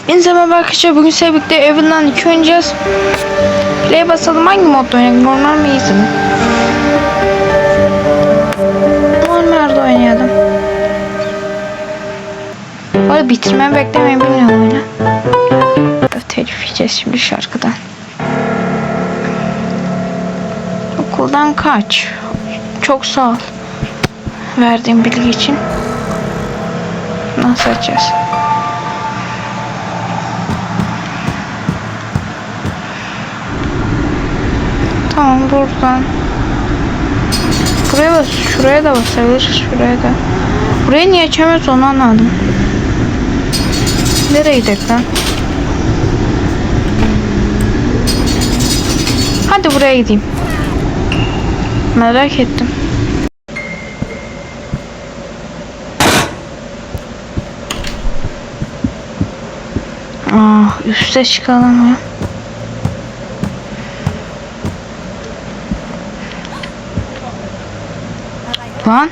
Hepinize arkadaşlar. Bugün sizlerle birlikte evinden 2 oynayacağız. Play basalım. Hangi modda oynayalım? Normal mi easy mi? Normalde oynayalım. Bu arada bitirmemi beklemeyin bilmiyorum oyunu. Telif yiyeceğiz şimdi şarkıdan. Okuldan kaç. Çok sağ ol. Verdiğim bilgi için. Nasıl açacağız? Tamam buradan. Buraya bas, şuraya da basabiliriz, şuraya da. Burayı niye açamıyoruz onu anladım. Nereye gidelim lan? Hadi buraya gideyim. Merak ettim. Ah, üste çıkalım ya. Lan.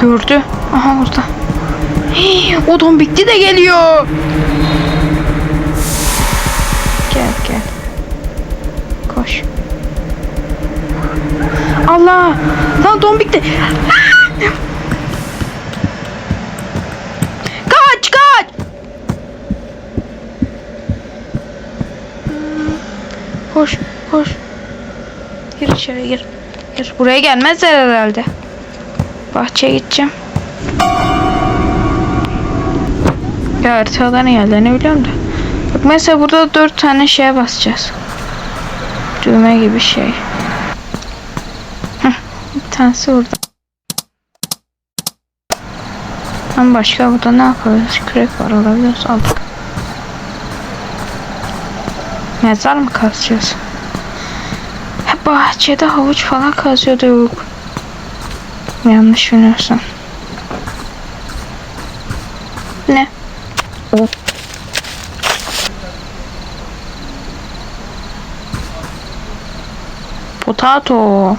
Gördü. Aha orada. Hii, o dombikli de geliyor. Gel gel. Koş. Allah. Lan dombikli. Kaç kaç. Koş, koş. Gir içeri gir. Gir. Buraya gelmezler herhalde. Bahçeye gideceğim. Ya haritaların yerlerini biliyorum da. Bak mesela burada dört tane şeye basacağız. Düğme gibi şey. Heh, bir tanesi burada. Ama başka burada ne yapıyoruz? Kürek var olabilir. Aldık. Mezar mı kazacağız? Bahçede havuç falan kazıyordu yok. Yanlış biliyorsun. Ne? Potato.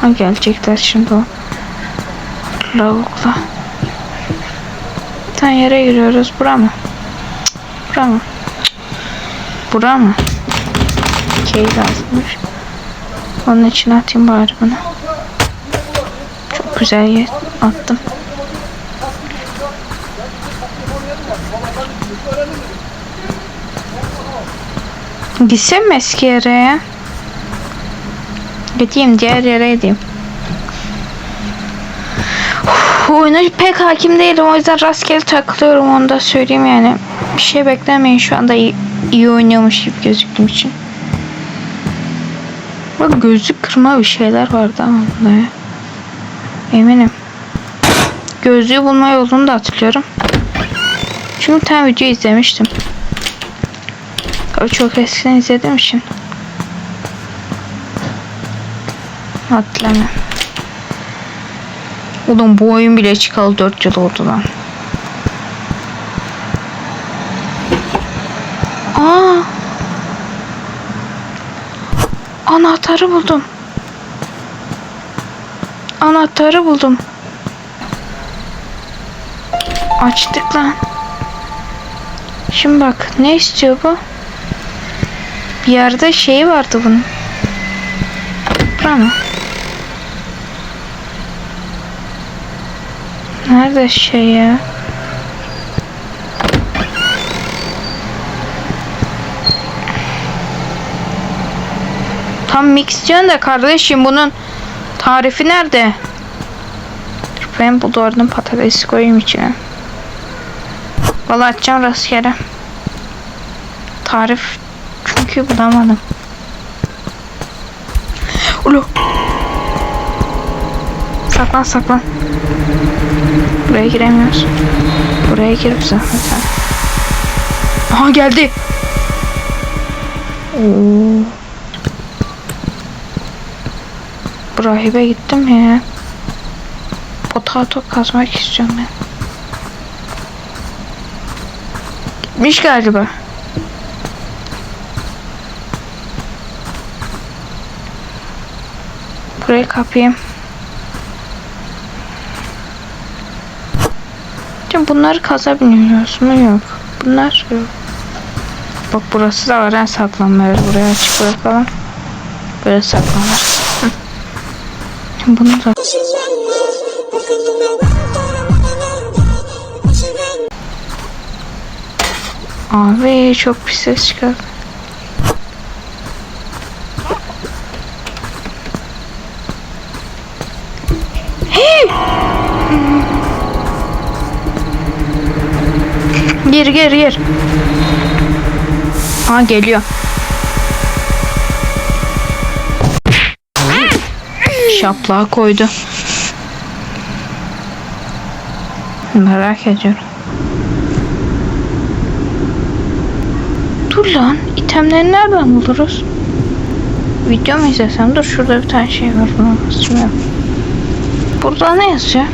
Ha gelecekler şimdi o. Lavukla. Bir yere giriyoruz. Bura mı? Bura mı? Bura mı? Şey lazımmış. Onun için atayım bari bunu. Çok güzel yer attım. Gitsem mi eski yere ya? Gideyim diğer yere gideyim. Uf, Oyuna pek hakim değilim o yüzden rastgele takılıyorum onu da söyleyeyim yani. Bir şey beklemeyin şu anda iyi, iyi oynuyormuş gibi gözüktüğüm için. Bak gözlük kırma bir şeyler vardı ama bunda ya. Eminim. Gözlüğü bulma yolunu da hatırlıyorum. Çünkü tane video izlemiştim. O çok eskiden izlediğim için. Hatırlamıyorum. Oğlum bu oyun bile çıkalı 4 yıl oldu lan. Aa! Anahtarı buldum. Anahtarı buldum. Açtık lan. Şimdi bak ne istiyor bu? Bir yerde şey vardı bunun. Bura? Nerede şey ya? Tam mix diyorsun da kardeşim bunun tarifi nerede? Dur ben bu doğrudan patatesi koyayım içine. Valla atacağım rastgele. Tarif çünkü bulamadım. Ulu. Saklan saklan. Buraya giremiyoruz. Buraya girip zahmet ha. Aha geldi. Oo. Rahibe gittim ya. Potato kazmak istiyorum ben. Gitmiş galiba. Burayı kapayım. Şimdi bunları kazabiliyoruz mu? Yok. Bunlar yok. Bak burası da var. En saklanma yeri. Buraya açık bırakalım. Böyle saklanır. Bunu da Abi çok pis ses çıkar. Gir gir gir. Ha geliyor. Şaplığa koydu. Merak ediyorum. Dur lan. itemleri nereden buluruz? Video mu izlesem? Dur şurada bir tane şey var. Basmıyorum. Burada ne yazıyor?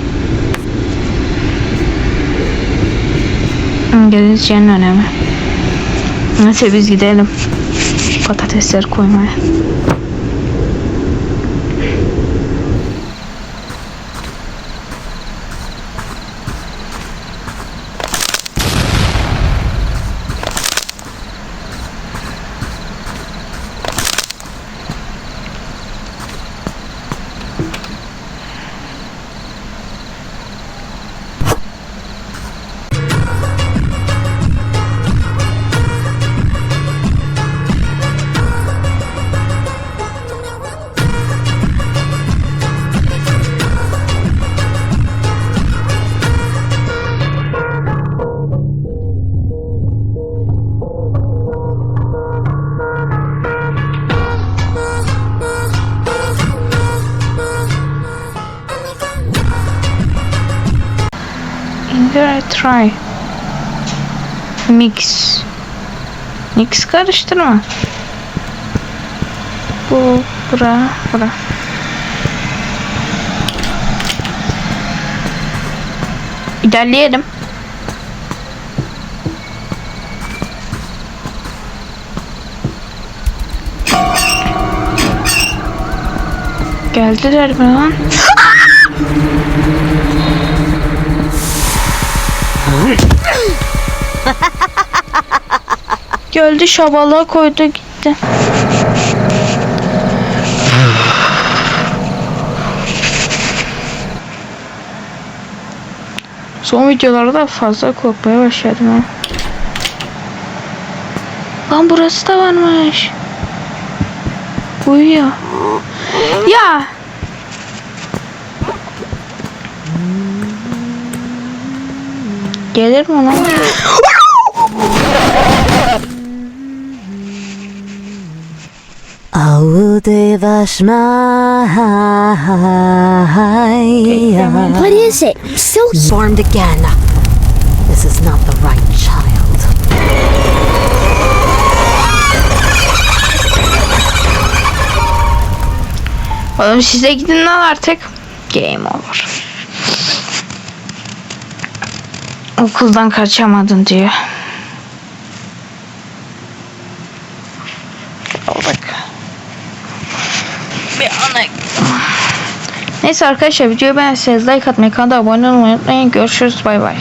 İngilizcenin önemi. Neyse biz gidelim. Patatesleri koymaya. Try. Mix. Mix karıştırma. Bu, bura, bura. İlerleyelim. Geldiler mi lan? Geldi şabalığa koydu gitti. Son videolarda fazla korkmaya başladım ha. Lan burası da varmış. Uyuyor. Ya. Gelir mi lan? What is it? So Formed again. This is not the right child. Oğlum size gidin lan artık. Game over. Okuldan kaçamadın diyor. Aldık. Bir ana... Neyse arkadaşlar videoyu beğendiyseniz like atmayı, kanala abone olmayı unutmayın. Görüşürüz bay bay.